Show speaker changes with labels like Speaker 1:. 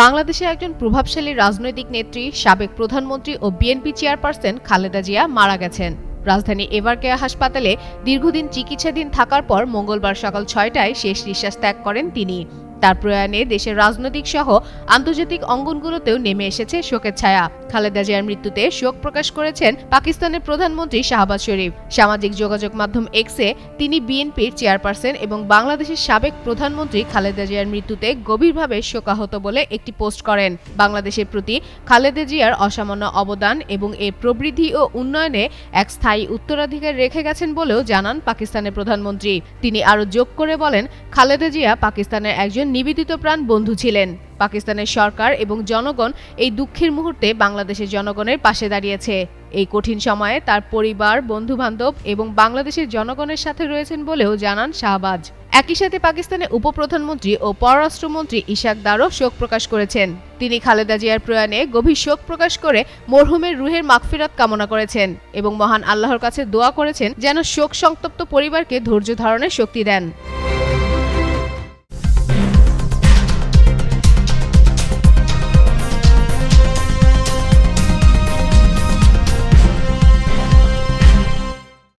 Speaker 1: বাংলাদেশের একজন প্রভাবশালী রাজনৈতিক নেত্রী, সাবেক প্রধানমন্ত্রী ও বিএনপি চেয়ারপারসন খালেদা জিয়া মারা গেছেন। রাজধানী এভারকেয়া হাসপাতালে দীর্ঘদিন চিকিৎসাধীন থাকার পর মঙ্গলবার সকাল ছয়টায় শেষ নিঃশ্বাস ত্যাগ করেন তিনি। তার প্রয়াণে দেশের রাজনৈতিক সহ আন্তর্জাতিক অঙ্গনগুলোতেও নেমে এসেছে শোকের ছায়া। খালেদা জিয়ার মৃত্যুতে শোক প্রকাশ করেছেন পাকিস্তানের প্রধানমন্ত্রী শাহবাজ শরীফ। সামাজিক যোগাযোগ মাধ্যম এক্সে তিনি বিএনপির চেয়ারপারসন এবং বাংলাদেশের সাবেক প্রধানমন্ত্রী খালেদা জিয়ার মৃত্যুতে গভীরভাবে শোকাহত বলে একটি পোস্ট করেন। বাংলাদেশের প্রতি খালেদা জিয়ার অসামান্য অবদান এবং এর প্রবৃদ্ধি ও উন্নয়নে এক স্থায়ী উত্তরাধিকার রেখে গেছেন বলেও জানান পাকিস্তানের প্রধানমন্ত্রী। তিনি আরও যোগ করে বলেন, খালেদা জিয়া পাকিস্তানের একজন নিবেদিত প্রাণ বন্ধু ছিলেন। পাকিস্তানের সরকার এবং জনগণ এই দুঃখের মুহূর্তে বাংলাদেশের জনগণের পাশে দাঁড়িয়েছে। এই কঠিন সময়ে তার পরিবার, বন্ধুবান্ধব এবং বাংলাদেশের জনগণের সাথে রয়েছেন বলেও জানান শাহবাজ। একই সাথে পাকিস্তানের উপপ্রধানমন্ত্রী ও পররাষ্ট্রমন্ত্রী ইশাক দারও শোক প্রকাশ করেছেন। তিনি খালেদা জিয়ার প্রয়াণে গভীর শোক প্রকাশ করে মরহুমের রুহের মাগফিরাত কামনা করেছেন এবং মহান আল্লাহর কাছে দোয়া করেছেন যেন শোক সংতপ্ত পরিবারকে ধৈর্য ধারণের শক্তি দেন।